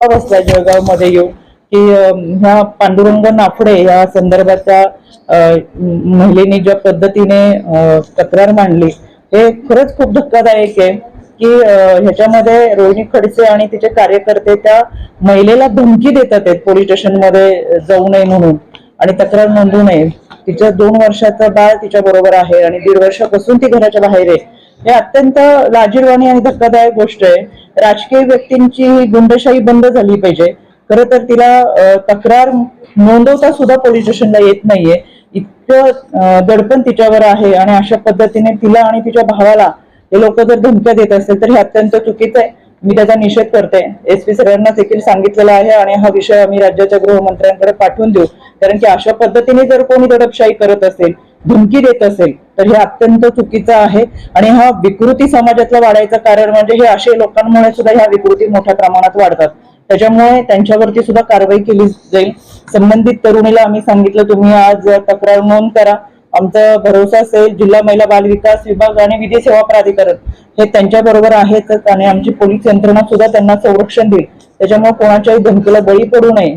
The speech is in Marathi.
अवस्था जळगावमध्ये की ह्या पांडुरंग नाफडे या संदर्भाच्या महिलेने ज्या पद्धतीने तक्रार मांडली हे खरंच खूप धक्कादायक आहे की ह्याच्यामध्ये रोहिणी खडसे आणि तिचे कार्यकर्ते त्या महिलेला धमकी देतात आहेत पोलीस स्टेशनमध्ये जाऊ नये म्हणून आणि तक्रार नोंदू नये. तिच्या दोन वर्षाचं बाळ तिच्या बरोबर आहे आणि दीड वर्षापासून ती घराच्या बाहेर आहे. हे अत्यंत लाजीरवाणी आणि धक्कादायक गोष्ट आहे. राजकीय व्यक्तींची ही गुंडशाही बंद झाली पाहिजे. खरं तर तिला तक्रार नोंदवता सुद्धा पोलीस स्टेशनला येत नाहीये. इतकं दडपण तिच्यावर आहे आणि अशा पद्धतीने तिला आणि तिच्या भावाला हे लोक जर धमक्या देत असतील तर हे अत्यंत चुकीचं आहे. मी त्याचा निषेध करते. एस पी सरांना देखील सांगितलेलं आहे आणि हा विषय आम्ही राज्याच्या गृहमंत्र्यांकडे पाठवून देऊ. कारण की अशा पद्धतीने जर कोणी दडपशाही करत असेल धमकी देत असेल तर हे अत्यंत चुकीचं आहे. आणि हा विकृती समाजातला वाढायचं कारण म्हणजे हे असे लोकांमुळे सुद्धा ह्या विकृती मोठ्या प्रमाणात वाढतात. त्याच्यामुळे त्यांच्यावरती सुद्धा कारवाई केली जाईल. संबंधित तरुणीला आम्ही सांगितलं तुम्ही आज तक्रार नोंद करा. आमचा भरोसा असेल जिल्हा महिला बाल विकास विभाग आणि विधी सेवा प्राधिकरण. हे त्यांच्या बरोबर आहेतच आणि आमची पोलीस यंत्रणा सुद्धा त्यांना संरक्षण देईल. त्याच्यामुळे कोणाच्याही धमकीला बळी पडू नये.